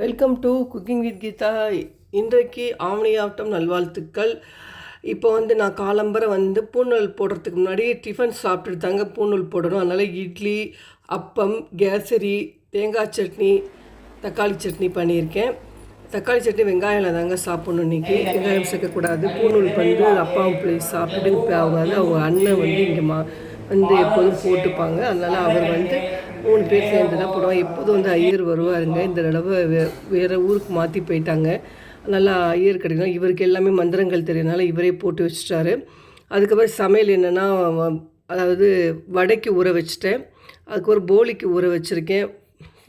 Welcome to cooking with Geetha இன்றைக்கு ஆவணி ஆட்டம் நல்வாழ்த்துக்கள். இப்போ வந்து நான் காலம்பரை வந்து பூநூல் போடுறதுக்கு முன்னாடி டிஃபன் சாப்பிட்டுட்டு தாங்க பூநூல் போடணும். அதனால் இட்லி அப்பம் கேசரி தேங்காய் சட்னி தக்காளி சட்னி பண்ணியிருக்கேன். தக்காளி சட்னி வெங்காயம் தாங்க சாப்பிட்ணும் இன்றைக்கி வெங்காயம் சேர்க்கக்கூடாது. பூநூல் வந்து அப்பாவும் பிள்ளை சாப்பிட்டுட்டு இப்போ அவங்க வந்து அவங்க அண்ணன் வந்து இங்கே மா வந்து எப்போதும் போட்டுப்பாங்க. அதனால் அவர் வந்து மூணு பேர் சேர்ந்து தான் போடுவோம் எப்போதும் வந்து ஐயர் வருவாருங்க. இந்த தடவை வே வேறு ஊருக்கு மாற்றி போயிட்டாங்க. நல்லா ஐயர் கிடைக்கும் இவருக்கு எல்லாமே மந்திரங்கள் தெரியனால இவரே போட்டு வச்சிட்டாரு. அதுக்கப்புறம் சமையல் என்னென்னா அதாவது வடைக்கு ஊற வச்சுட்டேன். அதுக்கப்புறம் போலிக்கு ஊற வச்சுருக்கேன்.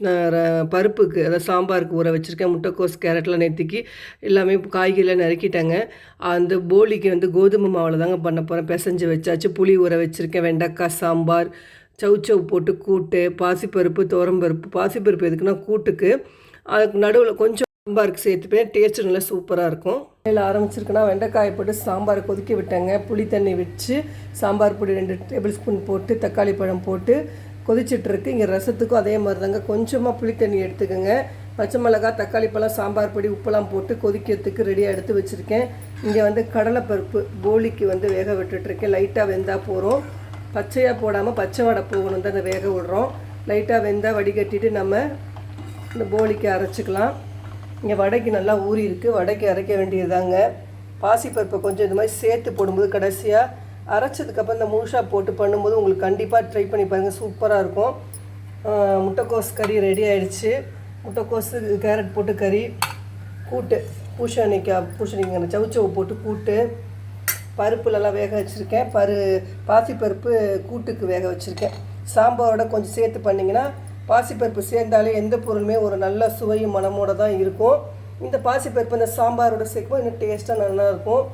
நான் பருப்புக்கு அதாவது சாம்பாருக்கு ஊற வச்சுருக்கேன். முட்டைக்கோஸ் கேரட்லாம் நேற்றுக்கு எல்லாமே காய்கறிலாம் நறுக்கிட்டாங்க. அந்த போலிக்கு வந்து கோதுமை மாவில் தாங்க பண்ண போகிறேன் பிசைஞ்சு வச்சாச்சு. புளி ஊற வச்சுருக்கேன். வெண்டைக்காய் சாம்பார் சவுச்சவு போட்டு கூட்டு பாசிப்பருப்பு துவரம்பருப்பு பாசிப்பருப்பு எதுக்குன்னா கூட்டுக்கு அதுக்கு நடுவில் கொஞ்சம் சாம்பாருக்கு சேர்த்துப்பேன். டேஸ்ட்டு நல்லா சூப்பராக இருக்கும். இதில் ஆரம்பிச்சிருக்கேன்னா வெண்டைக்காயை போட்டு சாம்பார் கொதிக்க விட்டேங்க. புளி தண்ணி வச்சு சாம்பார் பொடி ரெண்டு டேபிள் ஸ்பூன் போட்டு தக்காளி பழம் போட்டு கொதிச்சிட்ருக்கு இங்கே ரசத்துக்கும் அதே மாதிரி தாங்க கொஞ்சமாக புளி தண்ணி எடுத்துக்கோங்க. பச்சை மிளகாய் தக்காளி பழம் சாம்பார் பொடி உப்பெல்லாம் போட்டு கொதிக்கிறதுக்கு ரெடியாக எடுத்து வச்சுருக்கேன். இங்கே வந்து கடலைப்பருப்பு போலிக்கு வந்து வேக விட்டுட்ருக்கேன் லைட்டாக வெந்தால் போகிறோம் பச்சையாக போடாமல் பச்சை வடை போகணும் தான் வேக விடுறோம். லைட்டாக வெந்தால் வடிகட்டிட்டு நம்ம இந்த போலிக்கு அரைச்சிக்கலாம். இங்கே வடைக்கு நல்லா ஊறி இருக்குது வடைக்கு அரைக்க வேண்டியதுதாங்க. பாசிப்பருப்பை கொஞ்சம் இந்த மாதிரி சேர்த்து போடும்போது கடைசியாக அரைச்சதுக்கப்புறம் இந்த முழுஷா போட்டு பண்ணும்போது உங்களுக்கு கண்டிப்பாக ட்ரை பண்ணி பாருங்கள் சூப்பராக இருக்கும். முட்டைக்கோஸ் கறி ரெடி ஆயிடுச்சு. முட்டைக்கோஸு கேரட் போட்டு கறி கூட்டு பூசணிக்காய் பூசணிக்காய் சவுச்சவு போட்டு கூட்டு பருப்புலலாம் வேக வச்சுருக்கேன். பரு பாசிப்பருப்பு கூட்டுக்கு வேக வச்சுருக்கேன். சாம்பாரோட கொஞ்சம் சேர்த்து பண்ணிங்கன்னா பாசிப்பருப்பு சேர்ந்தாலே எந்த பொருளுமே ஒரு நல்ல சுவையும் மனமோட தான் இருக்கும். இந்த பாசிப்பருப்பு இந்த சாம்பாரோட சேர்க்கும்போது இன்னும் டேஸ்ட்டாக நல்லாயிருக்கும்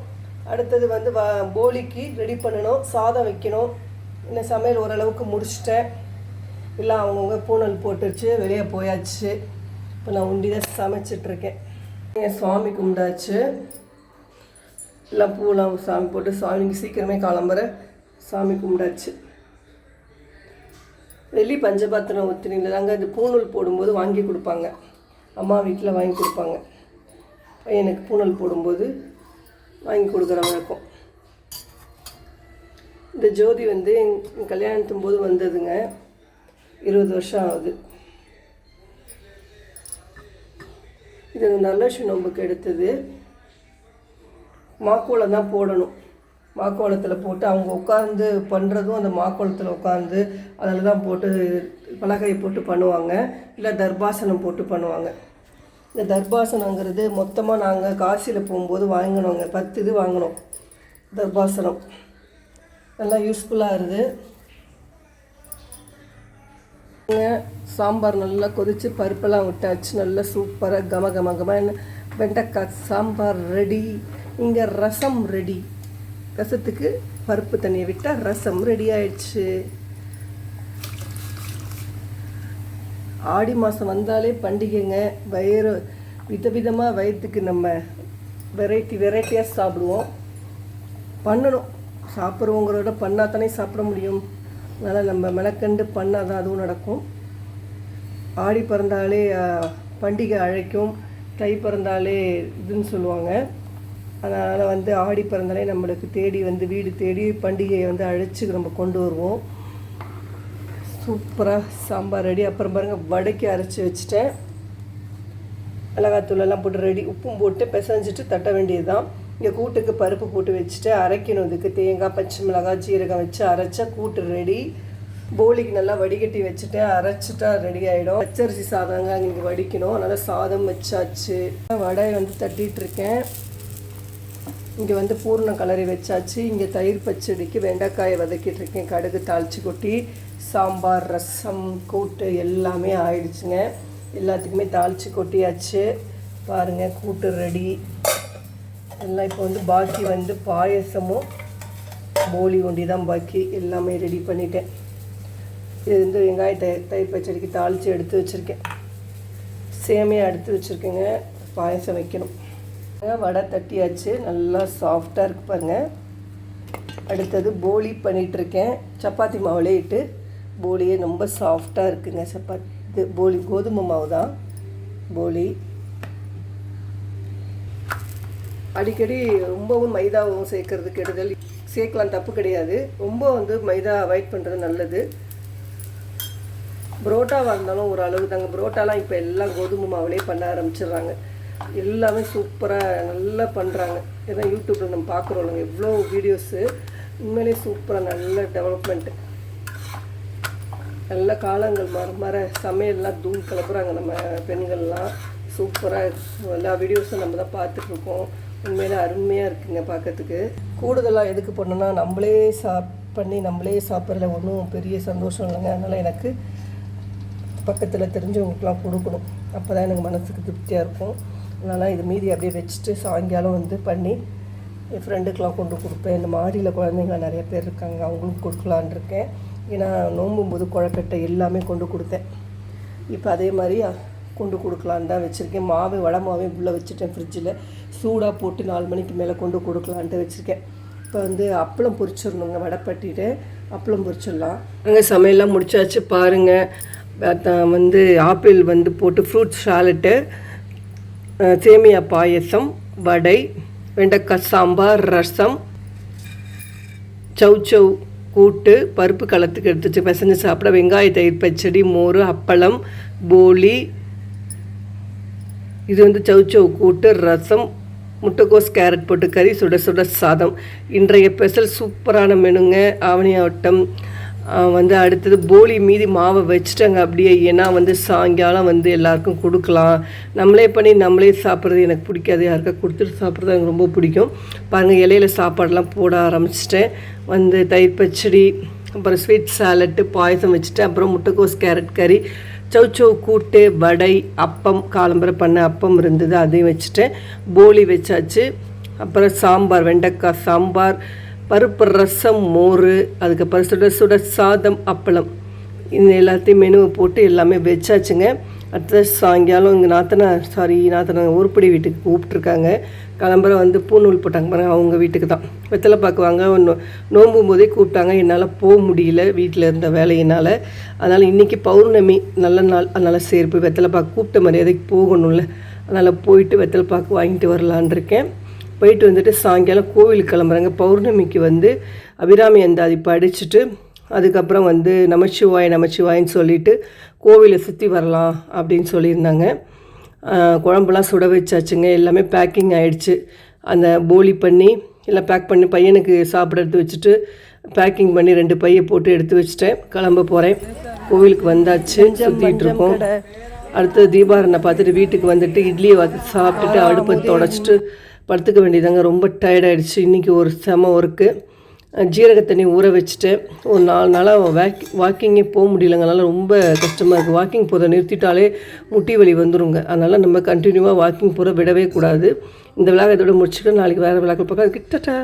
அடுத்தது வந்து வ போலிக்கு ரெடி பண்ணணும். சாதம் வைக்கணும். இன்னும் சமையல் ஓரளவுக்கு முடிச்சிட்டேன். எல்லாம் அவங்கவுங்க பூனல் போட்டுருச்சு வெளியே போயாச்சு. இப்போ நான் உண்டி தான் சமைச்சிட்ருக்கேன் சுவாமி கும்பிடாச்சு எல்லாம் பூவெலாம் சாமி போட்டு சாமிக்கு சீக்கிரமே காலம்பர சாமி கும்பிடாச்சு வெள்ளி பஞ்சபாத்திரம் ஒத்தினியில் தாங்க இந்த பூணூல் போடும்போது வாங்கி கொடுப்பாங்க. அம்மா வீட்டில் வாங்கி கொடுப்பாங்க. பையனுக்கு பூணூல் போடும்போது வாங்கி கொடுக்குற வழக்கம். இந்த ஜோதி வந்து என் கல்யாணத்தும் போது வந்ததுங்க. இருபது வருஷம் ஆகுது. இது நல்லலட்சுமி நோம்புக்கு எடுத்தது. மாக்கோலம் தான் போடணும். மாக்கோலத்தில் போட்டு அவங்க உட்காந்து பண்ணுறதும் அந்த மாக்கோலத்தில் உட்காந்து அதில் தான் போட்டு பலகையை போட்டு பண்ணுவாங்க. இல்லை தர்பாசனம் போட்டு பண்ணுவாங்க. இந்த தர்பாசனங்கிறது மொத்தமாக நாங்கள் காசியில் போகும்போது வாங்கினோங்க. பத்து இது வாங்கினோம். தர்பாசனம். நல்லா யூஸ்ஃபுல்லாக இருக்குது சாம்பார் நல்லா கொதித்து பருப்பெல்லாம் விட்டாச்சு. நல்லா சூப்பராக கம கம கம. வெண்டைக்காய் சாம்பார் ரெடி இங்கே ரசம் ரெடி ரசத்துக்கு பருப்பு தண்ணியை விட்டால் ரசம் ரெடி ஆயிடுச்சு. ஆடி மாதம் வந்தாலே பண்டிகைங்க. வயிறு விதவிதமாக வயிற்றுக்கு நம்ம வெரைட்டி வெரைட்டியாக சாப்பிடுவோம். பண்ணணும். சாப்பிட்றவங்களோட பண்ணால் தானே சாப்பிட முடியும். அதனால் நம்ம மெனக்கண்டு பண்ணால் தான் அதுவும் நடக்கும். ஆடி பிறந்தாலே பண்டிகை அழைக்கும். தை பிறந்தாலே இதுன்னு சொல்லுவாங்க. அதனால் வந்து ஆடி பிறந்தாலே நம்மளுக்கு தேடி வந்து வீடு தேடி பண்டிகையை வந்து அழைச்சி நம்ம கொண்டு வருவோம். சூப்பராக சாம்பார் ரெடி. அப்புறம் பாருங்கள் வடைக்கு அரைச்சி வச்சுட்டேன். மிளகாத்தூள் எல்லாம் போட்டு ரெடி. உப்பும் போட்டு பிசைஞ்சிட்டு தட்ட வேண்டியது தான் இங்கே கூட்டுக்கு பருப்பு போட்டு வச்சுட்டு அரைக்கணும் இதுக்கு. தேங்காய் பச்சை மிளகாய் ஜீரகம் வச்சு அரைச்சா கூட்டு ரெடி. போலிக்கு நல்லா வடிகட்டி வச்சுட்டு அரைச்சிட்டா ரெடி ஆகிடும் பச்சரிசி சாதங்க இங்கே வடிக்கணும். அதனால் சாதம் வச்சாச்சு. வடை வந்து தட்டிகிட்ருக்கேன் இருக்கேன். இங்கே வந்து பூர்ண கலரி வச்சாச்சு. இங்கே தயிர் பச்சடிக்கு வெண்டைக்காயை வதக்கிட்டு இருக்கேன். கடுகு தாளிச்சு கொட்டி சாம்பார் ரசம் கூட்டு எல்லாமே ஆயிடுச்சுங்க. எல்லாத்துக்குமே தாளிச்சு கொட்டியாச்சு. பாருங்கள் கூட்டு ரெடி எல்லாம் இப்போ வந்து பாக்கி வந்து பாயசமும் போலி ஒண்டி தான் பாக்கி. எல்லாமே ரெடி பண்ணிட்டேன். இது வந்து வெங்காய தயிர் தயிர் பச்சடிக்கு தாளித்து எடுத்து வச்சுருக்கேன். சேமியா எடுத்து வச்சுருக்கேங்க. பாயசம் வைக்கணும். வடை தட்டியாச்சு. நல்லா சாஃப்டாக இருக்கு பாருங்க. அடுத்தது போலி பண்ணிகிட்ருக்கேன் சப்பாத்தி மாவுலே இட்டு போலியே ரொம்ப சாஃப்டாக இருக்குங்க சப்பாத்தி. இது போலி கோதுமை மாவு தான். போலி. அடிக்கடி ரொம்பவும் மைதாவும் சேர்க்கறது கெடுதல். சேர்க்கலாம் தப்பு கிடையாது. ரொம்ப வந்து மைதா அவாய்ட் பண்ணுறது நல்லது. புரோட்டாவாக இருந்தாலும் ஒரு அளவு தாங்க புரோட்டாலாம் இப்போ எல்லாம் கோதுமை மாவுலேயே பண்ண ஆரம்பிச்சிடுறாங்க. எல்லாமே சூப்பராக நல்லா பண்ணுறாங்க ஏன்னா யூடியூப்பில் நம்ம பார்க்குறோம் எவ்வளோ வீடியோஸு உண்மையிலேயே சூப்பராக நல்ல டெவலப்மெண்ட்டு நல்ல காலங்கள் மாற மாற சமையல்லாம் தூள் கிளப்புறாங்க நம்ம பெண்கள்லாம். சூப்பராக எல்லா வீடியோஸும் நம்ம தான் பார்த்துட்ருக்கோம். உண்மையிலே அருமையாக இருக்குங்க பார்க்கறதுக்கு கூடுதலாக எதுக்கு பண்ணோன்னா நம்மளே சாப் பண்ணி நம்மளே சாப்பிட்றதுல ஒன்றும் பெரிய சந்தோஷம் இல்லைங்க. அதனால் எனக்கு பக்கத்தில் தெரிஞ்சவங்களுக்குலாம் கொடுக்கணும். அப்போ தான் எனக்கு மனசுக்கு திருப்தியாக இருக்கும். அதனால் இது மீதி அப்படியே வச்சுட்டு சாயங்காலம் வந்து பண்ணி என் ஃப்ரெண்டுக்கெலாம் கொண்டு கொடுப்பேன். இந்த மாடியில் குழந்தைங்க நிறைய பேர் இருக்காங்க. அவங்களுக்கு கொடுக்கலான் இருக்கேன். ஏன்னா நோம்பும் போது குழக்கட்டை எல்லாமே கொண்டு கொடுத்தேன். இப்போ அதே மாதிரி கொண்டு கொடுக்கலான்னு தான் வச்சுருக்கேன். மாவு வடை மாவே உள்ளே வச்சுட்டேன் ஃப்ரிட்ஜில் சூடாக போட்டு நாலு மணிக்கு மேலே கொண்டு கொடுக்கலான்ட்டு வச்சுருக்கேன். இப்போ வந்து அப்பளம் பொரிச்சிடணுங்க வடை பட்டிட்டு அப்பளம் பொரிச்சிடலாம். அங்கே சமையல்லாம் முடிச்சாச்சு பாருங்கள் வந்து ஆப்பிள் வந்து போட்டு ஃப்ரூட் சாலட்டு சேமியா பாயசம் வடை வெண்டைக்காய் சாம்பார் ரசம் சௌ சௌ கூட்டு பருப்பு களத்துக்கு எடுத்து வச்சு பிசைஞ்சு சாப்பிட வெங்காய தயிர் பச்சடி மோர் அப்பளம் போலி. இது வந்து சவ் கூட்டு ரசம் முட்டைக்கோஸ் கேரட் போட்டு கறி சுட சுட சாதம். இன்றைய ஸ்பெஷல் சூப்பரான மெனுங்க ஆவணி ஆட்டம். வந்து அடுத்தது போலி மீதி மாவை வச்சுட்டாங்க. அப்படியே ஏன்னா வந்து சாயங்காலம் வந்து எல்லாருக்கும் கொடுக்கலாம். நம்மளே பண்ணி நம்மளே சாப்பிட்றது எனக்கு பிடிக்காது. யாருக்கா கொடுத்துட்டு சாப்பிட்றது எனக்கு ரொம்ப பிடிக்கும். பாருங்கள் இலையில சாப்பாடெல்லாம் போட ஆரம்பிச்சிட்டேன். வந்து தயிர் பச்சடி அப்புறம் ஸ்வீட் சாலட்டு பாயசம் வச்சுட்டேன். அப்புறம் முட்டைக்கோஸ் கேரட் கறி சௌச்சௌ கூட்டு வடை அப்பம் காலம்பரை பண்ண அப்பம் இருந்தது அதையும் வச்சுட்டேன். போலி வச்சாச்சு. அப்புறம் சாம்பார் வெண்டைக்காய் சாம்பார் பருப்பு ரசம் மோர் அதுக்கப்புறம் சுட சுட சாதம் அப்பளம். இது எல்லாத்தையும் மெனுவை போட்டு எல்லாமே வச்சாச்சுங்க. அடுத்த சாயங்காலம் இங்கே நாத்தனார் சாரி நாத்தனார் ஊர்படி வீட்டுக்கு கூப்பிட்ருக்காங்க கிளம்புற வந்து பூநூல் போட்டாங்க. பாருங்க அவங்க வீட்டுக்கு தான். வெத்தலை பார்க்குவாங்க நோ- நோம்பும் போதே கூப்பிட்டாங்க. என்னால் போக முடியல வீட்டில் இருந்த வேலையினால். அதனால் இன்றைக்கி பௌர்ணமி நல்ல நாள். அதனால் சேர்ப்பு வெத்தலை பாக்கு கூப்பிட்ட மரியாதைக்கு போகணும்ல. அதனால் போயிட்டு வெத்தலை பாக்கு வாங்கிட்டு வரலான் இருக்கேன் போயிட்டு வந்துட்டு சாயங்காலம் கோவிலுக்கு கிளம்புறாங்க. பௌர்ணமிக்கு வந்து அபிராமி அந்தாதி படிச்சுட்டு அதுக்கப்புறம் வந்து நமச்சிவாய் நமச்சிவாயின்னு சொல்லிட்டு கோவிலை சுற்றி வரலாம் அப்படின்னு சொல்லியிருந்தாங்க. குழம்புலாம் சுட வச்சாச்சுங்க. எல்லாமே பேக்கிங் ஆயிடுச்சு. அந்த போலி பண்ணி எல்லாம் பேக் பண்ணி பையனுக்கு சாப்பிட எடுத்து வச்சுட்டு பேக்கிங் பண்ணி ரெண்டு பையை போட்டு எடுத்து வச்சுட்டேன். கிளம்ப போகிறேன் கோவிலுக்கு வந்தாச்சு. சுற்றிட்டு இருக்கோம். அடுத்தது தீபாரனை பார்த்துட்டு வீட்டுக்கு வந்துட்டு இட்லியை வந்து சாப்பிட்டுட்டு அடுப்பை தொடச்சிட்டு படுத்துக்க வேண்டியதாங்க. ரொம்ப டயர்டாயிடுச்சு இன்றைக்கி ஒரு செம ஒர்க்கு ஜீரக தண்ணி ஊற வச்சுட்டு ஒரு நாலு நாளாக வாக் வாக்கிங்கே போக முடியலங்க. அதனால் ரொம்ப கஷ்டமாக இருக்குது வாக்கிங் போகிறத நிறுத்திட்டாலே முட்டி வலி வந்துருங்க. அதனால் நம்ம கண்டினியூவாக வாக்கிங் போகிற விடவே கூடாது. இந்த விழாவை இதோட முடிச்சுட்டு நாளைக்கு வேறு விழாக்கள் பார்க்க கிட்டட்டா